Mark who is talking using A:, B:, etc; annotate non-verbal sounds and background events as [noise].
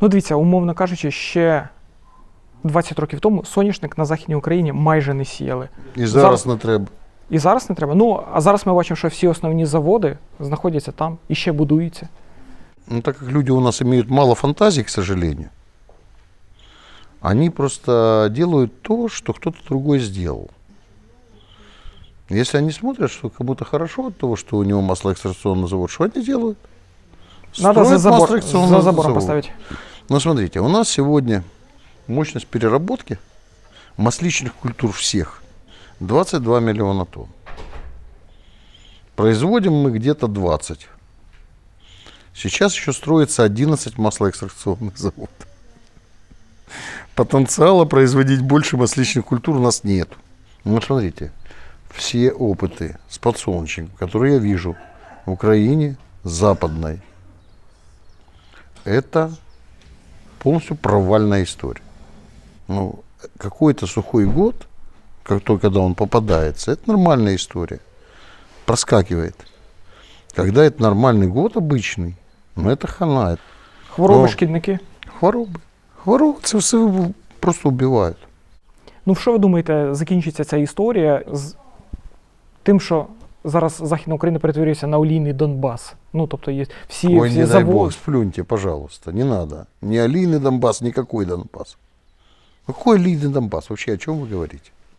A: Ну, дивіться, умовно кажучи, ще 20 років тому соняшник на Західній Україні майже не сіяли.
B: І зараз не треба.
A: І зараз не треба. Ну, а зараз ми бачимо, що всі основні заводи знаходяться там і ще будуються.
B: Ну, так как люди у нас имеют мало фантазий, к сожалению, они просто делают то, что кто-то другой сделал. Если они смотрят, что кому-то хорошо от того, что у него маслоэкстракционный завод, что они делают?
A: Надо за
B: Строят
A: забор,
B: маслоэкстракционный
A: за забором
B: завод.
A: поставить.
B: Ну, смотрите, у нас сегодня мощность переработки масличных культур всех 22 миллиона тонн. Производим мы где-то 20. Сейчас еще строится 11 маслоэкстракционных [laughs] заводов. Потенциала производить больше масличных культур у нас нет. Ну, смотрите, все опыты с подсолнечником, которые я вижу в Украине западной, это полностью провальная история. Ну, какой-то сухой год, как только когда он попадается, это нормальная история. Проскакивает. Когда это нормальный год обычный, ну это хана.
A: Хвороби,
B: Ну.
A: шкідники.
B: Хвороби. Хвороби це все просто вбивають.
A: Ну, що ви думаєте, закінчиться ця історія з тим, що зараз Західна Україна перетворюється на олійний Донбас? Ну, тобто є всі,
B: Ой,
A: всі
B: не дай бог,
A: заводи.
B: сплюньте, пожалуйста, не надо. Ни Алийный Донбасс, никакой Донбасс. Какой Алийный Донбасс? Вообще о чем вы говорите?